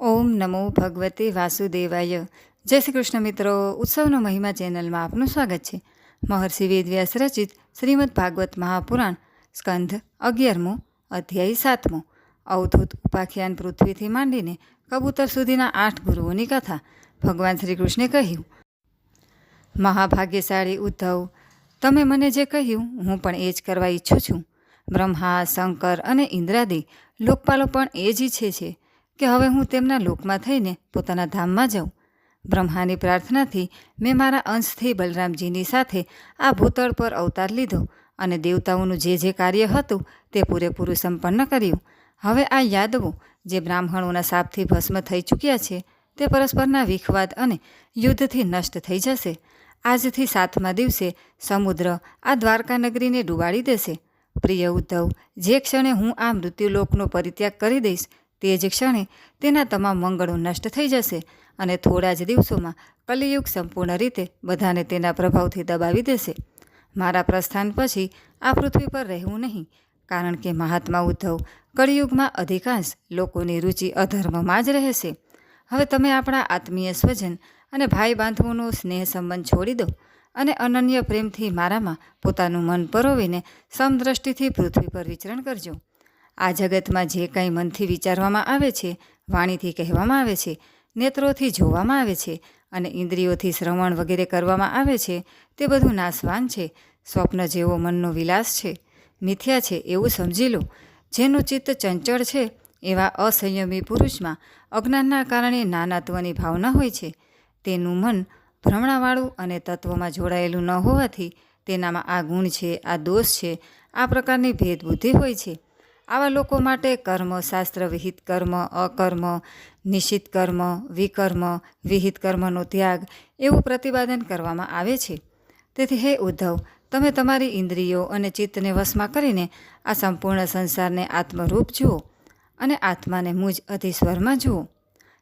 ઓમ નમો ભગવતે વાસુદેવાય. જય શ્રી કૃષ્ણ મિત્રો, ઉત્સવનો મહિમા ચેનલમાં આપનું સ્વાગત છે. મહર્ષિ વેદવ્યાસ રચિત શ્રીમદ ભાગવત મહાપુરાણ સ્કંધ અગિયારમો, અધ્યાય સાતમો. અવધૂત ઉપાખ્યાન પૃથ્વીથી માંડીને કબૂતર સુધીના આઠ ગુરુઓની કથા ભગવાન શ્રી કૃષ્ણે કહ્યું. મહાભાગ્યશાળી ઉદ્ધવ, તમે મને જે કહ્યું હું પણ એ જ કરવા ઈચ્છું છું. બ્રહ્મા, શંકર અને ઇન્દ્રાદી લોકપાલો પણ એ જ ઈચ્છે છે. કે હવે હું તેમના લોકમાં થઈને પોતાના ધામમાં જાઉં. બ્રહ્માની પ્રાર્થનાથી મેં મારા અંશથી બલરામજીની સાથે આ ભૂતળ પર અવતાર લીધો અને દેવતાઓનું જે જે કાર્ય હતું તે પૂરેપૂરું સંપન્ન કર્યું. હવે આ યાદવો જે બ્રાહ્મણોના શાપથી ભસ્મ થઈ ચૂક્યા છે તે પરસ્પરના વિખવાદ અને યુદ્ધથી નષ્ટ થઈ જશે. આજથી સાતમા દિવસે સમુદ્ર આ દ્વારકા નગરીને ડૂબાડી દેશે. પ્રિય ઉદ્ધવ, જે ક્ષણે હું આ મૃત્યુલોકનો પરિત્યાગ કરી દઈશ તે જ ક્ષણે તેના તમામ મંગળો નષ્ટ થઈ જશે અને થોડા જ દિવસોમાં કલિયુગ સંપૂર્ણ રીતે બધાને તેના પ્રભાવથી દબાવી દેશે. મારા પ્રસ્થાન પછી આ પૃથ્વી પર રહેવું નહીં, કારણ કે મહાત્મા ઉદ્ધવ કળિયુગમાં અધિકાંશ લોકોની રુચિ અધર્મમાં જ રહેશે. હવે તમે આપણા આત્મીય સ્વજન અને ભાઈ બાંધવોનો સ્નેહ સંબંધ છોડી દો અને અનન્ય પ્રેમથી મારામાં પોતાનું મન પરોવીને સમદ્રષ્ટિથી પૃથ્વી પર વિચરણ કરજો. આ જગતમાં જે કાંઈ મનથી વિચારવામાં આવે છે, વાણીથી કહેવામાં આવે છે, નેત્રોથી જોવામાં આવે છે અને ઇન્દ્રિયોથી શ્રવણ વગેરે કરવામાં આવે છે, તે બધું નાશવાન છે, સ્વપ્ન જેવો મનનો વિલાસ છે, મિથ્યા છે એવું સમજી લો. જેનું ચિત્ત ચંચળ છે, એવા અસંયમી પુરુષમાં અજ્ઞાનના કારણે નાનાત્વની ભાવના હોય છે. તેનું મન ભ્રમણાવાળું અને તત્વમાં જોડાયેલું ન હોવાથી તેનામાં આ ગુણ છે, આ દોષ છે, આ પ્રકારની ભેદબુદ્ધિ હોય છે. આવા લોકો માટે કર્મ, શાસ્ત્ર, વિહિત કર્મ, અકર્મ નિશ્ચિત કર્મ, વિકર્મ, વિહિત કર્મનો ત્યાગ એવું પ્રતિપાદન કરવામાં આવે છે. તેથી હે ઉદ્ધવ, તમે તમારી ઇન્દ્રિયો અને ચિત્તને વશમાં કરીને આ સંપૂર્ણ સંસારને આત્મરૂપ જુઓ અને આત્માને મુજ અધિસ્વરમાં જુઓ.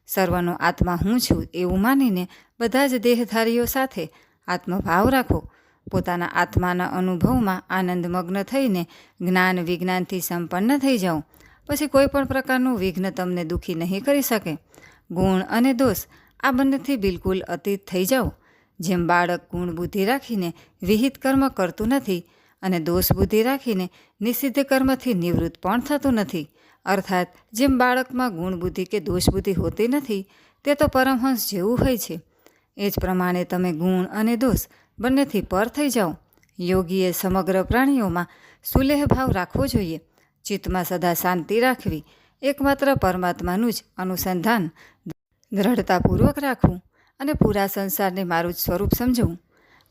સર્વનો આત્મા હું છું એવું માનીને બધા જ દેહધારીઓ સાથે આત્મભાવ રાખો પોતાના આત્માના અનુભવમાં આનંદમગ્ન થઈને જ્ઞાન વિજ્ઞાનથી સંપન્ન થઈ જાઓ પછી કોઈ પણ પ્રકારનું વિઘ્ન તમને દુઃખી નહીં કરી શકે. ગુણ અને દોષ આ બંનેથી બિલકુલ અતીત થઈ જાઓ. જેમ બાળક ગુણ બુદ્ધિ રાખીને વિહિત કર્મ કરતું નથી અને દોષ બુદ્ધિ રાખીને નિષિદ્ધ કર્મથી નિવૃત્ત પણ થતું નથી. અર્થાત, જેમ બાળકમાં ગુણ બુદ્ધિ કે દોષ બુદ્ધિ હોતી નથી, તે તો પરમહંસ જેવું હોય છે. એ જ પ્રમાણે તમે ગુણ અને દોષ બંનેથી પર થઈ જાઓ યોગીએ સમગ્ર પ્રાણીઓમાં સુલેહ ભાવ રાખવો જોઈએ. ચિત્તમાં સદા શાંતિ રાખવી. એકમાત્ર પરમાત્માનું જ અનુસંધાન. દ્રઢતાપૂર્વક રાખવું અને પૂરા સંસારને મારું જ સ્વરૂપ સમજવું.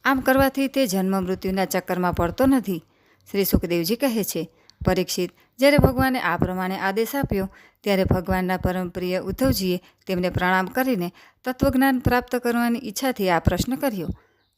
આમ કરવાથી તે જન્મ મૃત્યુના ચક્કરમાં પડતો નથી. શ્રી સુખદેવજી કહે છે, પરીક્ષિત, જ્યારે ભગવાને આ પ્રમાણે આદેશ આપ્યો, ત્યારે ભગવાનના પરમપ્રિય ઉદ્ધવજીએ તેમને પ્રણામ કરીને તત્વજ્ઞાન પ્રાપ્ત કરવાની ઈચ્છાથી આ પ્રશ્ન કર્યો.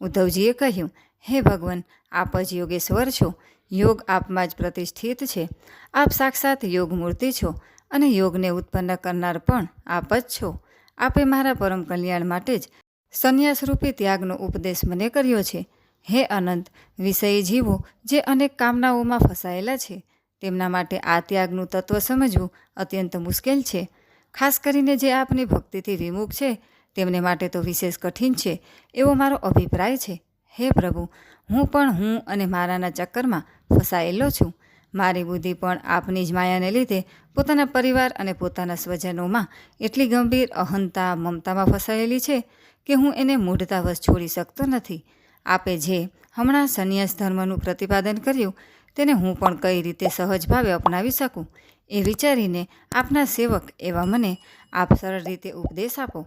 ઉદ્ધવજીએ કહ્યું, હે ભગવાન, આપ જ યોગેશ્વર છો. યોગ આપમાં જ પ્રતિષ્ઠિત છે. આપ સાક્ષાત યોગ મૂર્તિ છો અને યોગને ઉત્પન્ન કરનાર પણ આપ જ છો. આપે મારા પરમ કલ્યાણ માટે જ સંન્યાસરૂપી ત્યાગનો ઉપદેશ મને કર્યો છે. હે અનંત, વિષયી જીવો જે અનેક કામનાઓમાં ફસાયેલા છે. તેમના માટે આ ત્યાગનું તત્વ સમજવું અત્યંત મુશ્કેલ છે. ખાસ કરીને જે આપની ભક્તિથી વિમુખ છે તેમને માટે તો વિશેષ કઠિન છે એવો મારો અભિપ્રાય છે. હે પ્રભુ, હું પણ હું અને મારાના ચક્કરમાં ફસાયેલો છું. મારી બુદ્ધિ પણ આપની જ માયાને લીધે પોતાના પરિવાર અને પોતાના સ્વજનોમાં એટલી ગંભીર અહંતા મમતામાં ફસાયેલી છે કે હું એને મૂઢતાવશ છોડી શકતો નથી. આપે જે હમણાં સંન્યાસ ધર્મનું પ્રતિપાદન કર્યું તેને હું પણ કઈ રીતે સહજ ભાવે અપનાવી શકું? એ વિચારીને આપના સેવક એવા મને આપ સરળ રીતે ઉપદેશ આપો.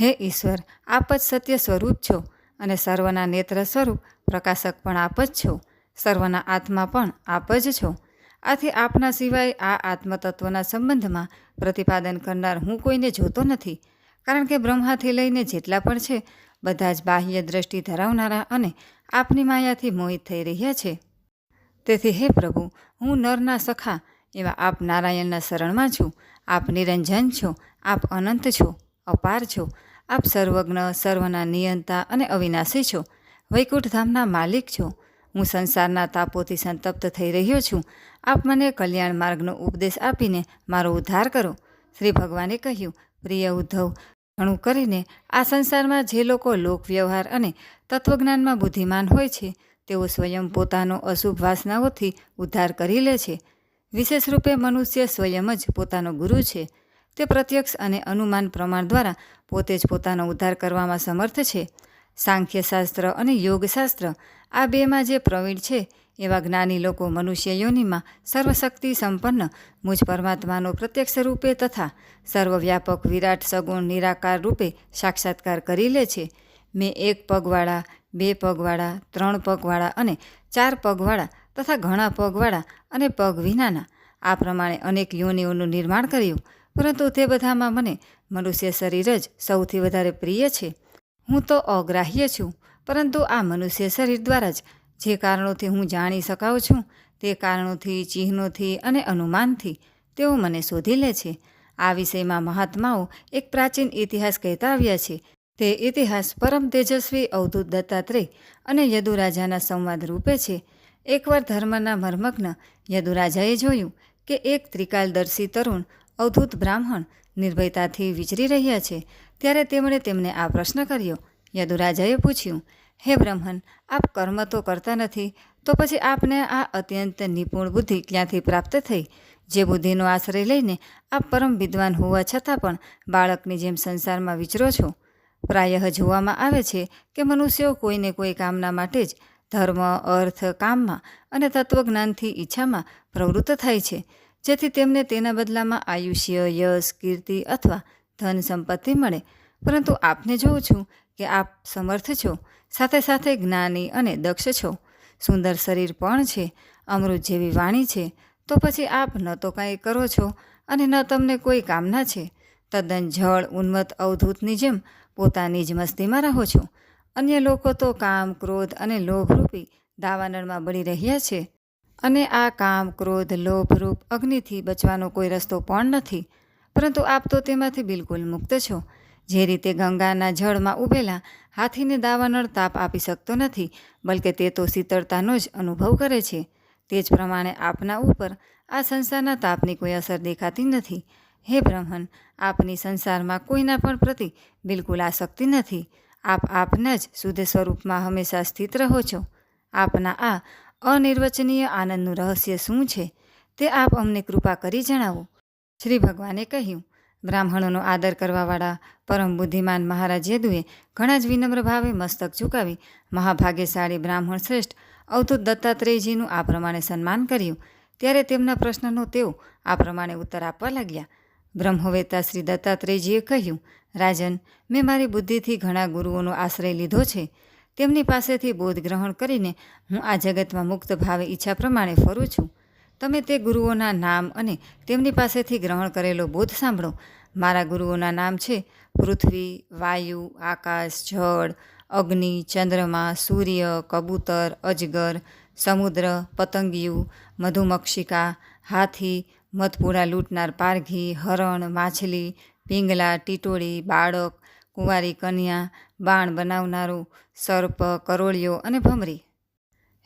હે ઈશ્વર, આપ જ સત્ય સ્વરૂપ છો અને સર્વના નેત્ર સ્વરૂપ પ્રકાશક પણ આપ જ છો. સર્વના આત્મા પણ આપ જ છો. આથી આપના સિવાય આ આત્મતત્વના સંબંધમાં પ્રતિપાદન કરનાર હું કોઈને જોતો નથી. કારણ કે બ્રહ્માથી લઈને જેટલા પણ છે, બધા જ બાહ્ય દ્રષ્ટિ ધરાવનારા અને આપની માયાથી મોહિત થઈ રહ્યા છે. તેથી હે પ્રભુ, હું નરના સખા, એવા આપ નારાયણના શરણમાં છું. આપ નિરંજન છો. આપ અનંત છો. અપાર છો. આપ સર્વજ્ઞ, સર્વના નિયંતા અને અવિનાશી છો. વૈકુંઠ ધામના માલિક છો. હું સંસારના તાપોથી સંતપ્ત થઈ રહ્યો છું. આપ મને કલ્યાણ માર્ગનો ઉપદેશ આપીને મારો ઉદ્ધાર કરો. શ્રી ભગવાને કહ્યું, પ્રિય ઉદ્ધવ, ઘણું કરીને આ સંસારમાં જે લોકો લોકવ્યવહાર અને તત્વજ્ઞાનમાં બુદ્ધિમાન હોય છે, તેઓ સ્વયં પોતાનો અશુભ વાસનાઓથી ઉદ્ધાર કરી લે છે. વિશેષ રૂપે મનુષ્ય સ્વયં જ પોતાનો ગુરુ છે. તે પ્રત્યક્ષ અને અનુમાન પ્રમાણ દ્વારા પોતે જ પોતાનો ઉદ્ધાર કરવામાં સમર્થ છે. સાંખ્યશાસ્ત્ર અને યોગશાસ્ત્ર આ બેમાં જે પ્રવીણ છે, એવા જ્ઞાની લોકો મનુષ્ય યોનિમાં સર્વશક્તિ સંપન્ન, મુજ પરમાત્માનો પ્રત્યક્ષ રૂપે તથા સર્વવ્યાપક વિરાટ સગુણ નિરાકાર રૂપે સાક્ષાત્કાર કરી લે છે. મેં એક પગવાળા, બે પગવાળા, ત્રણ પગવાળા અને ચાર પગવાળા તથા ઘણા પગવાળા અને પગ વિનાના આ પ્રમાણે અનેક યોનિઓનું નિર્માણ કર્યું. પરંતુ તે બધામાં મને મનુષ્ય શરીર જ સૌથી વધારે પ્રિય છે. હું તો અગ્રાહ્ય છું, પરંતુ આ મનુષ્ય શરીર દ્વારા જ જે કારણોથી હું જાણી શકાઉં છું, તે કારણોથી, ચિહ્નોથી અને અનુમાનથી તેઓ મને શોધી લે છે. આ વિષયમાં મહાત્માઓ એક પ્રાચીન ઇતિહાસ કહેતા આવ્યા છે. તે ઇતિહાસ પરમ તેજસ્વી અવધૂત દત્તાત્રેય અને યદુરાજાના સંવાદ રૂપે છે. એકવાર ધર્મના મર્મગ્ન યદુરાજાએ જોયું કે એક ત્રિકાલદર્શી તરુણ અવધૂત બ્રાહ્મણ નિર્ભયતાથી વિચરી રહ્યા છે, ત્યારે તેમણે તેમને આ પ્રશ્ન કર્યો. યદુરાજાએ પૂછ્યું, હે બ્રહ્મણ, આપ કર્મ તો કરતા નથી, તો પછી આપને આ અત્યંત નિપુણ બુદ્ધિ ક્યાંથી પ્રાપ્ત થઈ? જે બુદ્ધિનો આશ્રય લઈને આપ પરમ વિદ્વાન હોવા છતાં પણ બાળકની જેમ સંસારમાં વિચરો છો. પ્રાયઃ જોવામાં આવે છે કે મનુષ્યો કોઈને કોઈ કામના માટે જ ધર્મ, અર્થ, કામમાં અને તત્વજ્ઞાનથી ઈચ્છામાં પ્રવૃત્ત થાય છે. જેથી તેમને તેના બદલામાં આયુષ્ય, યશ, કીર્તિ અથવા ધન સંપત્તિ મળે. પરંતુ આપને જોઉં છું કે આપ સમર્થ છો, સાથે સાથે જ્ઞાની અને દક્ષ છો. સુંદર શરીર પણ છે, અમૃત જેવી વાણી છે. તો પછી આપ ન તો કાંઈ કરો છો અને ન તમને કોઈ કામના છે. તદ્દન જળ, ઉન્મત્ત અવધૂતની જેમ પોતાની જ મસ્તીમાં રહો છો. અન્ય લોકો તો કામ, ક્રોધ અને લોભરૂપી દાવાનળમાં બળી રહ્યા છે. અને આ કામ, ક્રોધ લોભરૂપ અગ્નિથી બચવાનો કોઈ રસ્તો પણ નથી. પરંતુ આપ તો તેમાંથી બિલકુલ મુક્ત છો. જે રીતે ગંગાના જળમાં ઉભેલા, હાથીને દાવાનળ તાપ આપી શકતો નથી, બલકે તે તો શીતળતાનો જ અનુભવ કરે છે. તે જ પ્રમાણે આપના ઉપર આ સંસારના તાપની કોઈ અસર દેખાતી નથી. હે બ્રહ્મન, આપની સંસારમાં કોઈના પણ પ્રતિ બિલકુલ આસક્તિ નથી. આપ આપના જ શુદ્ધ સ્વરૂપમાં હંમેશા સ્થિત રહો છો. આપના આ અનિર્વચનીય આનંદનું રહસ્ય શું છે તે આપ અમને કૃપા કરી જણાવો. શ્રી ભગવાને કહ્યું, બ્રાહ્મણોનો આદર કરવાવાળા પરમ બુદ્ધિમાન મહારાજ યદુએ ઘણા જ વિનમ્ર ભાવે મસ્તક ઝુકાવી મહાભાગ્યશાળી બ્રાહ્મણ શ્રેષ્ઠ અવધૂત દત્તાત્રેયજીનું આ પ્રમાણે સન્માન કર્યું. ત્યારે તેમના પ્રશ્નનો તેઓ આ પ્રમાણે ઉત્તર આપવા લાગ્યા. બ્રહ્મવેતા શ્રી દત્તાત્રેયજીએ કહ્યું, રાજન, મેં મારી બુદ્ધિથી ઘણા ગુરુઓનો આશ્રય લીધો છે. તેમની પાસેથી બોધ ગ્રહણ કરીને હું આ જગતમાં મુક્ત ભાવે ઈચ્છા પ્રમાણે ફરું છું. તમે તે ગુરુઓના નામ અને તેમની પાસેથી ગ્રહણ કરેલો બોધ સાંભળો. મારા ગુરુઓના નામ છે પૃથ્વી, વાયુ, આકાશ, જળ, અગ્નિ, ચંદ્રમા, સૂર્ય, કબૂતર, અજગર, સમુદ્ર, પતંગિયું, મધુમક્ષિકા, હાથી, મધપુરા લૂંટનાર પારઘી, હરણ, માછલી, પિંગલા, ટીટોળી, બાળક કુંવારી, કન્યા, બાણ બનાવનારું, સર્પ કરોળિયો અને ભમરી.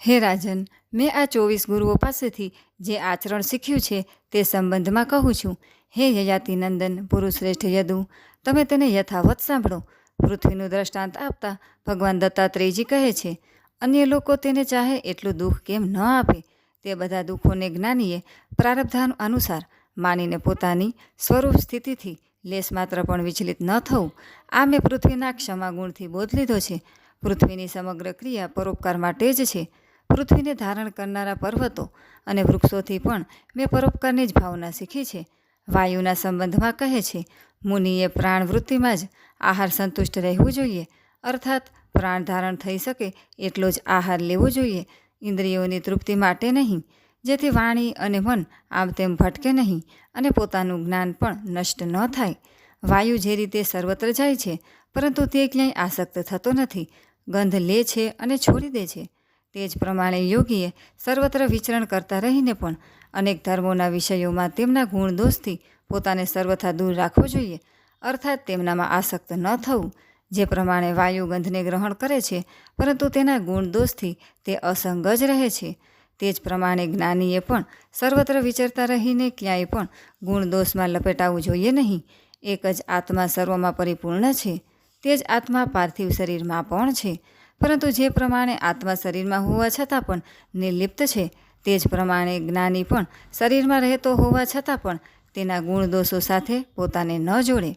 હે રાજન, મેં આ ચોવીસ ગુરુઓ પાસેથી જે આચરણ શીખ્યું છે તે સંબંધમાં કહું છું. હે યયાતિનંદન, પુરુષશ્રેષ્ઠ યદુ, તમે તેને યથાવત સાંભળો. પૃથ્વીનું દ્રષ્ટાંત આપતા ભગવાન દત્તાત્રેયજી કહે છે, અન્ય લોકો તેને ચાહે એટલું દુઃખ કેમ ન આપે? તે બધા દુઃખોને જ્ઞાનીએ પ્રારબ્ધાન અનુસાર માનીને પોતાની સ્વરૂપ સ્થિતિથી લેશ માત્ર પણ વિચલિત ન થવું. આ મેં પૃથ્વીના ક્ષમા ગુણથી બોધ લીધો છે. પૃથ્વીની સમગ્ર ક્રિયા પરોપકાર માટે જ છે. પૃથ્વીને ધારણ કરનારા પર્વતો અને વૃક્ષોથી પણ મેં પરોપકારની જ ભાવના શીખી છે. વાયુના સંબંધમાં કહે છે, મુનિએ પ્રાણ વૃત્તિમાં જ આહાર સંતુષ્ટ રહેવું જોઈએ. અર્થાત, પ્રાણ ધારણ થઈ શકે એટલો જ આહાર લેવો જોઈએ. ઇન્દ્રિયોની તૃપ્તિ માટે નહીં. જેથી વાણી અને મન આમ તેમ ભટકે નહીં અને પોતાનું જ્ઞાન પણ નષ્ટ ન થાય. વાયુ જે રીતે સર્વત્ર જાય છે, પરંતુ તે ક્યાંય આસક્ત થતો નથી. ગંધ લે છે અને છોડી દે છે. તે જ પ્રમાણે યોગીએ સર્વત્ર વિચરણ કરતા રહીને પણ અનેક ધર્મોના વિષયોમાં તેમના ગુણ દોષથી પોતાને સર્વથા દૂર રાખવો જોઈએ. અર્થાત તેમનામાં આસક્ત ન થવું, જે પ્રમાણે વાયુ ગંધને ગ્રહણ કરે છે, પરંતુ તેના ગુણ દોષથી તે અસંગ જ રહે છે. તે જ પ્રમાણે જ્ઞાનીએ પણ સર્વત્ર વિચરતા રહીને ક્યાંય પણ ગુણ દોષમાં લપેટાવવું જોઈએ નહીં. એક જ આત્મા સર્વમાં પરિપૂર્ણ છે, તે જ આત્મા પાર્થિવ શરીરમાં પણ છે. પરંતુ જે પ્રમાણે આત્મા શરીરમાં હોવા છતાં પણ નિર્લિપ્ત છે, તે જ પ્રમાણે જ્ઞાની પણ શરીરમાં રહેતો હોવા છતાં પણ તેના ગુણ દોષો સાથે પોતાને ન જોડે.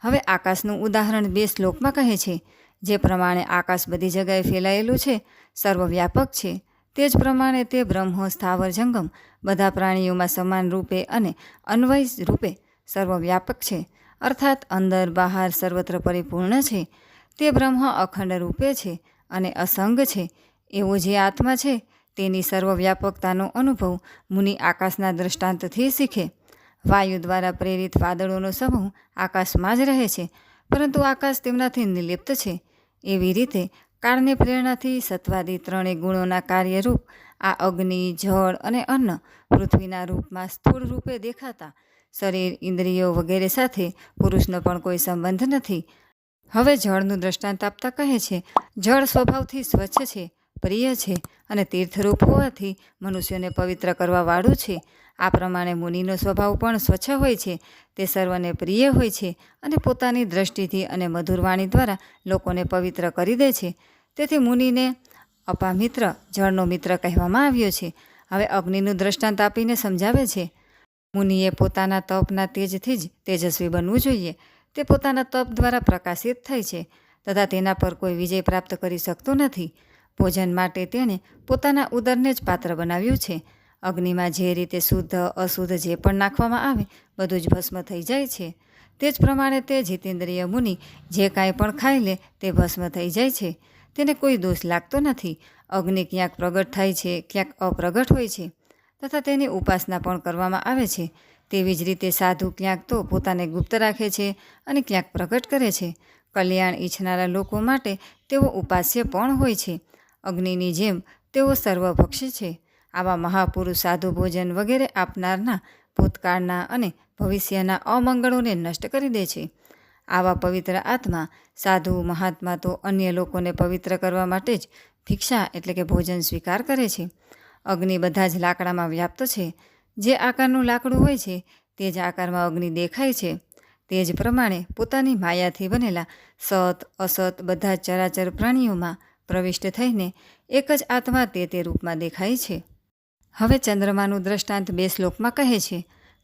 હવે આકાશનું ઉદાહરણ બે શ્લોકમાં કહે છે, જે પ્રમાણે આકાશ બધી જગાએ ફેલાયેલું છે, સર્વવ્યાપક છે. તે જ પ્રમાણે તે બ્રહ્મો સ્થાવર જંગમ બધા પ્રાણીઓમાં સમાન રૂપે અને અન્વય રૂપે સર્વવ્યાપક છે. અર્થાત અંદર બહાર સર્વત્ર પરિપૂર્ણ છે. તે બ્રહ્મ અખંડ રૂપે છે અને અસંગ છે. એવો જે આત્મા છે તેની સર્વવ્યાપકતાનો અનુભવ મુનિ આકાશના દ્રષ્ટાંતથી શીખે. વાયુ દ્વારા પ્રેરિત વાદળોનો સમૂહ આકાશમાં જ રહે છે, પરંતુ આકાશ તેમનાથી નિલિપ્ત છે. એવી રીતે કાળની પ્રેરણાથી સત્વાદી ત્રણેય ગુણોના કાર્યરૂપ આ અગ્નિ, જળ અને અન્ન પૃથ્વીના રૂપમાં સ્થૂળ રૂપે દેખાતા શરીર, ઇન્દ્રિયો વગેરે સાથે પુરુષનો પણ કોઈ સંબંધ નથી. હવે જળનું દ્રષ્ટાંત આપતા કહે છે, જળ સ્વભાવથી સ્વચ્છ છે પ્રિય છે અને તીર્થરૂપ હોવાથી મનુષ્યને પવિત્ર કરવાવાળું છે. આ પ્રમાણે મુનિનો સ્વભાવ પણ સ્વચ્છ હોય છે. તે સર્વને પ્રિય હોય છે અને પોતાની દ્રષ્ટિથી અને મધુર વાણી દ્વારા લોકોને પવિત્ર કરી દે છે. તેથી મુનિને અપામિત્ર, જળનો મિત્ર કહેવામાં આવ્યો છે. હવે અગ્નિનું દ્રષ્ટાંત આપીને સમજાવે છે. મુનિએ પોતાના તપના તેજથી જ તેજસ્વી બનવું જોઈએ. તે પોતાના તપ દ્વારા પ્રકાશિત થાય છે. તથા તેના પર કોઈ વિજય પ્રાપ્ત કરી શકતો નથી. ભોજન માટે તેણે પોતાના ઉદરને જ પાત્ર બનાવ્યું છે. અગ્નિમાં જે રીતે શુદ્ધ, અશુદ્ધ જે પણ નાખવામાં આવે, બધું જ ભસ્મ થઈ જાય છે. તે જ પ્રમાણે તે જીતેન્દ્રિય મુનિ જે કાંઈ પણ ખાઈ લે, તે ભસ્મ થઈ જાય છે. તેને કોઈ દોષ લાગતો નથી. અગ્નિ ક્યાંક પ્રગટ થાય છે, ક્યાંક અપ્રગટ હોય છે, તથા તેની ઉપાસના પણ કરવામાં આવે છે. તેવી જ રીતે સાધુ ક્યાંક તો પોતાને ગુપ્ત રાખે છે અને ક્યાંક પ્રગટ કરે છે. કલ્યાણ ઈચ્છનારા લોકો માટે તેઓ ઉપાસ્ય પણ હોય છે. અગ્નિની જેમ તેઓ સર્વભક્ષી છે. આવા મહાપુરુષ સાધુ ભોજન વગેરે આપનારના ભૂતકાળના અને ભવિષ્યના અમંગળોને નષ્ટ કરી દે છે. આવા પવિત્ર આત્મા સાધુ, મહાત્મા તો અન્ય લોકોને પવિત્ર કરવા માટે જ ભિક્ષા એટલે કે ભોજન સ્વીકાર કરે છે. અગ્નિ બધા જ લાકડામાં વ્યાપ્ત છે. જે આકારનું લાકડું હોય છે, તે જ આકારમાં અગ્નિ દેખાય છે. તે જ પ્રમાણે પોતાની માયાથી બનેલા સત, અસત બધા ચરાચર પ્રાણીઓમાં પ્રવિષ્ટ થઈને એક જ આત્મા તે તે રૂપમાં દેખાય છે. હવે ચંદ્રમાનું દ્રષ્ટાંત બે શ્લોકમાં કહે છે,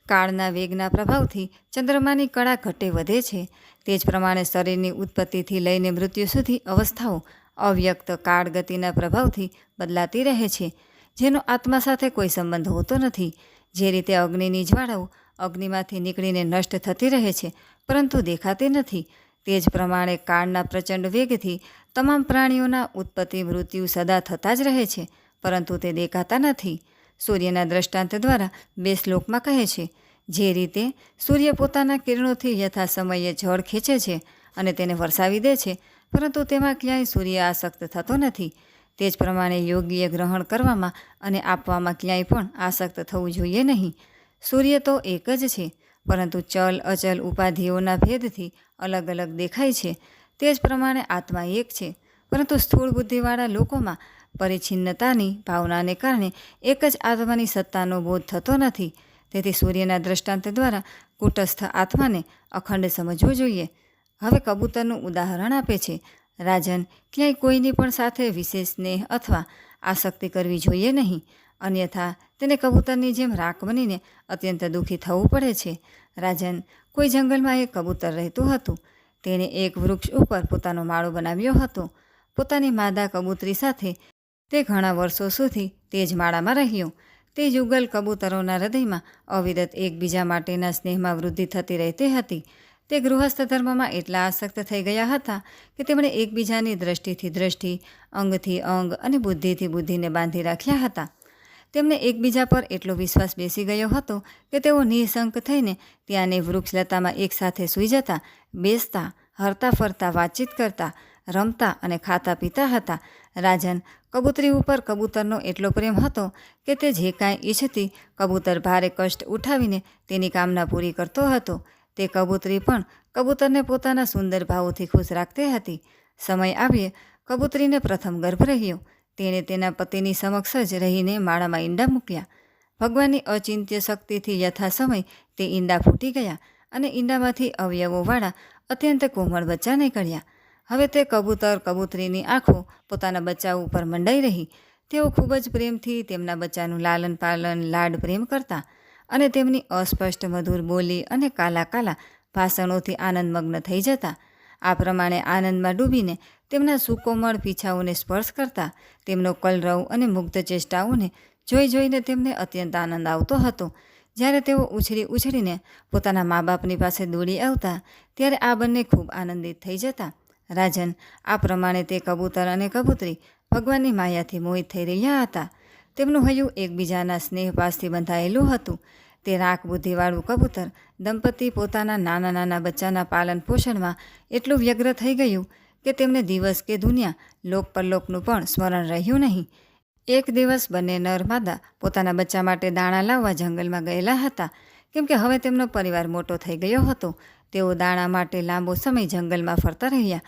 કાળના વેગના પ્રભાવથી ચંદ્રમાની કળા ઘટે વધે છે. તે જ પ્રમાણે શરીરની ઉત્પત્તિથી લઈને મૃત્યુ સુધી અવસ્થાઓ અવ્યક્ત કાળ ગતિના પ્રભાવથી બદલાતી રહે છે. જેનો આત્મા સાથે કોઈ સંબંધ હોતો નથી. જે રીતે અગ્નિની જ્વાળાઓ અગ્નિમાંથી નીકળીને નષ્ટ થતી રહે છે, પરંતુ દેખાતી નથી. તે જ પ્રમાણે કાળના પ્રચંડ વેગથી તમામ પ્રાણીઓના ઉત્પત્તિ મૃત્યુ સદા થતા જ રહે છે, પરંતુ તે દેખાતા નથી. સૂર્યના દ્રષ્ટાંત દ્વારા બે શ્લોકમાં કહે છે, જે રીતે સૂર્ય પોતાના કિરણોથી યથા સમયે જળ ખેંચે છે અને તેને વરસાવી દે છે, પરંતુ તેમાં ક્યાંય સૂર્ય આસક્ત થતો નથી. તે જ પ્રમાણે યોગીએ ગ્રહણ કરવામાં અને આપવામાં ક્યાંય પણ આસક્ત થવું જોઈએ નહીં. સૂર્ય તો એક જ છે, પરંતુ ચલ અચલ ઉપાધિઓના ભેદથી અલગ અલગ દેખાય છે. તે જ પ્રમાણે આત્મા એક છે. પરંતુ સ્થૂળ બુદ્ધિવાળા લોકોમાં પરિચ્છિન્નતાની ભાવનાને કારણે એક જ આત્માની સત્તાનો બોધ થતો નથી. તેથી સૂર્યના દ્રષ્ટાંત દ્વારા કુટસ્થ આત્માને અખંડ સમજવું જોઈએ. હવે કબૂતરનું ઉદાહરણ આપે છે. રાજન, ક્યાંય કોઈની પણ સાથે વિશેષ સ્નેહ અથવા આસક્તિ કરવી જોઈએ નહીં. અન્યથા, તેને કબૂતરની જેમ રાખ બનીને અત્યંત દુઃખી થવું પડે છે. રાજન, કોઈ જંગલમાં એક કબૂતર રહેતું હતું. તેણે એક વૃક્ષ ઉપર પોતાનો માળો બનાવ્યો હતો. પોતાની માદા કબૂતરી સાથે તે ઘણા વર્ષો સુધી તે જ માળામાં રહ્યો. તે જુગલ કબૂતરોના હૃદયમાં અવિરત એકબીજા માટેના સ્નેહમાં વૃદ્ધિ થતી રહેતી હતી. તે ગૃહસ્થ ધર્મમાં એટલા આસક્ત થઈ ગયા હતા કે તેમણે એકબીજાની દ્રષ્ટિથી દ્રષ્ટિ, અંગથી અંગ અને બુદ્ધિથી બુદ્ધિને બાંધી રાખ્યા હતા. તેમને એકબીજા પર એટલો વિશ્વાસ બેસી ગયો હતો કે તેઓ નિઃશંક થઈને ત્યાંની વૃક્ષલતામાં એકસાથે સૂઈ જતા, બેસતા, હરતા ફરતા, વાતચીત કરતા, રમતા અને ખાતા પીતા હતા. રાજન કબૂતરી ઉપર કબૂતરનો એટલો પ્રેમ હતો કે તે જે કાંઈ ઈચ્છતી કબૂતર ભારે કષ્ટ ઉઠાવીને તેની કામના પૂરી કરતો હતો. તે કબૂતરી પણ કબૂતરને પોતાના સુંદર ભાવોથી ખુશ રાખતી હતી. સમય આવીએ કબૂતરીને પ્રથમ ગર્ભ રહ્યો. તેણે તેના પતિની સમક્ષ જ રહીને માળામાં ઈંડા મૂક્યા. ભગવાનની અચિંત્ય શક્તિથી યથા સમય તે ઈંડા ફૂટી ગયા અને ઈંડામાંથી અવયવોવાળા અત્યંત કોમળ બચ્ચા નીકળ્યા હવે તે કબૂતર, કબૂતરીની આંખો પોતાના બચ્ચા ઉપર મંડાઈ રહી. તેઓ ખૂબ જ પ્રેમથી તેમના બચ્ચાનું લાલન પાલન, લાડ પ્રેમ કરતા અને તેમની અસ્પષ્ટ, મધુર બોલી અને કાલા કાલા ભાષણોથી આનંદમગ્ન થઈ જતા. આ પ્રમાણે આનંદમાં ડૂબીને તેમના સુકોમળ પીછાઓને સ્પર્શ કરતા તેમનો કલરવ અને મુગ્ધ ચેષ્ટાઓને જોઈ જોઈને તેમને અત્યંત આનંદ આવતો હતો. જ્યારે તેઓ ઉછળી ઉછળીને પોતાના મા બાપની પાસે દોડી આવતા, ત્યારે આ બંને ખૂબ આનંદિત થઈ જતા. રાજન, આ પ્રમાણે તે કબૂતર અને કબૂતરી ભગવાનની માયાથી મોહિત થઈ રહ્યા હતા. તેમનું હૈયું એકબીજાના સ્નેહ પાસથી બંધાયેલું હતું. તે રાખ બુદ્ધિવાળું કબૂતર દંપતી પોતાના નાના નાના બચ્ચાના પાલન પોષણમાં એટલું વ્યગ્ર થઈ ગયું કે તેમને દિવસ કે દુનિયા લોક પરલોકનું પણ સ્મરણ રહ્યું નહીં. એક દિવસ બંને નર માદા પોતાના બચ્ચા માટે દાણા લાવવા જંગલમાં ગયેલા હતા. કેમ કે હવે તેમનો પરિવાર મોટો થઈ ગયો હતો. તેઓ દાણા માટે લાંબો સમય જંગલમાં ફરતા રહ્યા.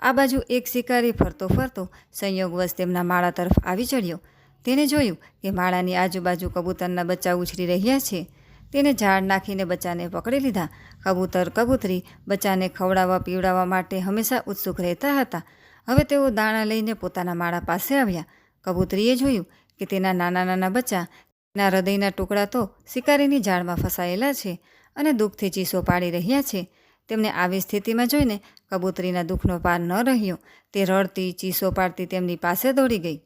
આ બાજુ એક શિકારી ફરતો ફરતો સંયોગવશ તેમના માળા તરફ આવી ચડ્યો. તેને જોયું કે માળાની આજુબાજુ કબૂતરના બચ્ચા ઉછરી રહ્યા છે. તેને ઝાડ નાખીને બચ્ચાને પકડી લીધા. કબૂતર, કબૂતરી બચ્ચાને ખવડાવવા, પીવડાવવા માટે હંમેશા ઉત્સુક રહેતા હતા. હવે તેઓ દાણા લઈને પોતાના માળા પાસે આવ્યા. કબૂતરીએ જોયું કે તેના નાના નાના બચ્ચા તેના હૃદયના ટુકડા તો શિકારીની ઝાડમાં ફસાયેલા છે અને દુઃખથી ચીસો પાડી રહ્યા છે. તેમને આવી સ્થિતિમાં જોઈને કબૂતરીના દુઃખનો પાર ન રહ્યો. તે રડતી, ચીસો પાડતી તેમની પાસે દોડી ગઈ.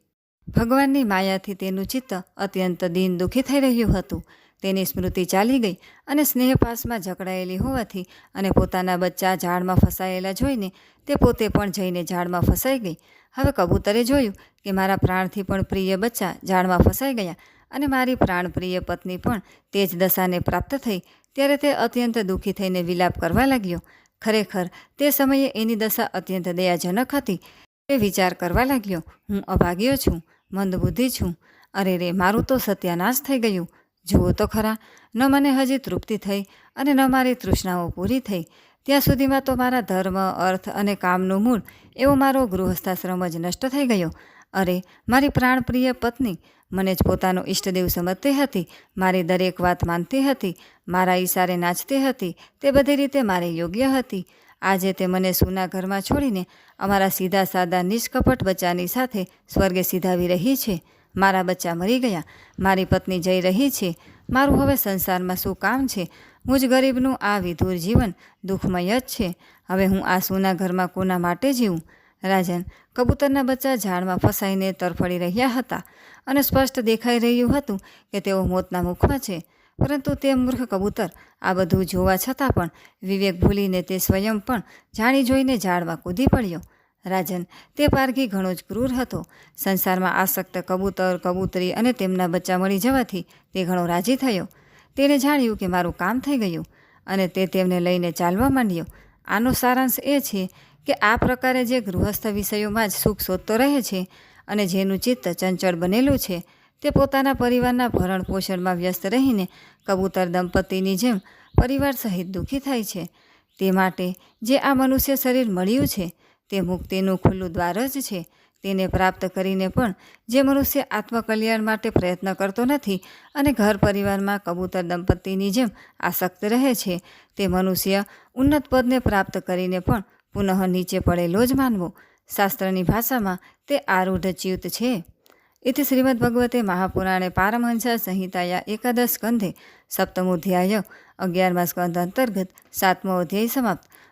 ભગવાનની માયાથી તેનું ચિત્ત અત્યંત દિન દુઃખી થઈ રહ્યું હતું. તેની સ્મૃતિ ચાલી ગઈ અને સ્નેહપાસમાં જકડાયેલી હોવાથી અને પોતાના બચ્ચા ઝાડમાં ફસાયેલા જોઈને તે પોતે પણ જઈને ઝાડમાં ફસાઈ ગઈ. હવે કબૂતરે જોયું કે મારા પ્રાણથી પણ પ્રિય બચ્ચા ઝાડમાં ફસાઈ ગયા અને મારી પ્રાણપ્રિય પત્ની પણ તે જ દશાને પ્રાપ્ત થઈ ત્યારે તે અત્યંત દુઃખી થઈને વિલાપ કરવા લાગ્યો. ખરેખર, તે સમયે એની દશા અત્યંત દયાજનક હતી. તે વિચાર કરવા લાગ્યો, હું અભાગ્યો છું મંદબુદ્ધિ છું. અરે રે, મારું તો સત્યાનાશ થઈ ગયું. જુઓ તો ખરા, ન મને હજી તૃપ્તિ થઈ અને ન મારી તૃષ્ણાઓ પૂરી થઈ. ત્યાં સુધીમાં તો મારા ધર્મ, અર્થ અને કામનું મૂળ એવો મારો ગૃહસ્થાશ્રમ જ નષ્ટ થઈ ગયો. અરે, મારી પ્રાણપ્રિય પત્ની મને જ પોતાનો ઈષ્ટદેવ સમજતી હતી, મારી દરેક વાત માનતી હતી, મારા ઈશારે નાચતી હતી, તે બધી રીતે મારે યોગ્ય હતી. આજે તે મને સૂના ઘરમાં છોડીને અમારા સીધા સાદા નિષ્કપટ બચ્ચાની સાથે સ્વર્ગે સીધાવી રહી છે. મારા બચ્ચા મરી ગયા, મારી પત્ની જઈ રહી છે, મારું હવે સંસારમાં શું કામ છે? હું જ ગરીબનું આ વિધુર જીવન દુઃખમય જ છે. હવે હું આ સૂના ઘરમાં કોના માટે જીવું? રાજન, કબૂતરના બચ્ચા ઝાડમાં ફસાઈને તરફડી રહ્યા હતા અને સ્પષ્ટ દેખાઈ રહ્યું હતું કે તેઓ મોતના મુખમાં છે. પરંતુ તે મૂર્ખ કબૂતર, આ બધું જોવા છતાં પણ વિવેક ભૂલીને તે સ્વયં પણ જાણી જોઈને ઝાડમાં કૂદી પડ્યો. રાજન, તે પારઘી ઘણો જ ક્રૂર હતો. સંસારમાં આસક્ત કબૂતર, કબૂતરી અને તેમના બચ્ચા મળી જવાથી તે ઘણો રાજી થયો. તેણે જાણ્યું કે મારું કામ થઈ ગયું અને તે તેમને લઈને ચાલવા માંડ્યો. આનો સારાંશ એ છે કે આ પ્રકારે જે ગૃહસ્થ વિષયોમાં જ સુખ શોધતો રહે છે અને જેનું ચિત્ત ચંચળ બનેલું છે, તે પોતાના પરિવારના ભરણ પોષણમાં વ્યસ્ત રહીને કબૂતર દંપતીની જેમ પરિવાર સહિત દુઃખી થાય છે. તે માટે જે આ મનુષ્ય શરીર મળ્યું છે તે મુક્તિનું ખુલ્લું દ્વાર જ છે. તેને પ્રાપ્ત કરીને પણ જે મનુષ્ય આત્મકલ્યાણ માટે પ્રયત્ન કરતો નથી અને ઘર પરિવારમાં કબૂતર દંપતીની જેમ આસક્ત રહે છે, તે મનુષ્ય ઉન્નત પદને પ્રાપ્ત કરીને પણ પુનઃ નીચે પડેલો જ માનવો. શાસ્ત્રની ભાષામાં તે આરૂઢ ચ્યુત છે. ઇતિ શ્રીમદ્ભગવતે મહાપુરાણે પારમહંસા સંહિતાયા એકાદશ સ્કંધે સપ્તમોધ્યાય અગિયારમા સ્કંધ અંતર્ગત સાતમો અધ્યાય સમાપ્ત.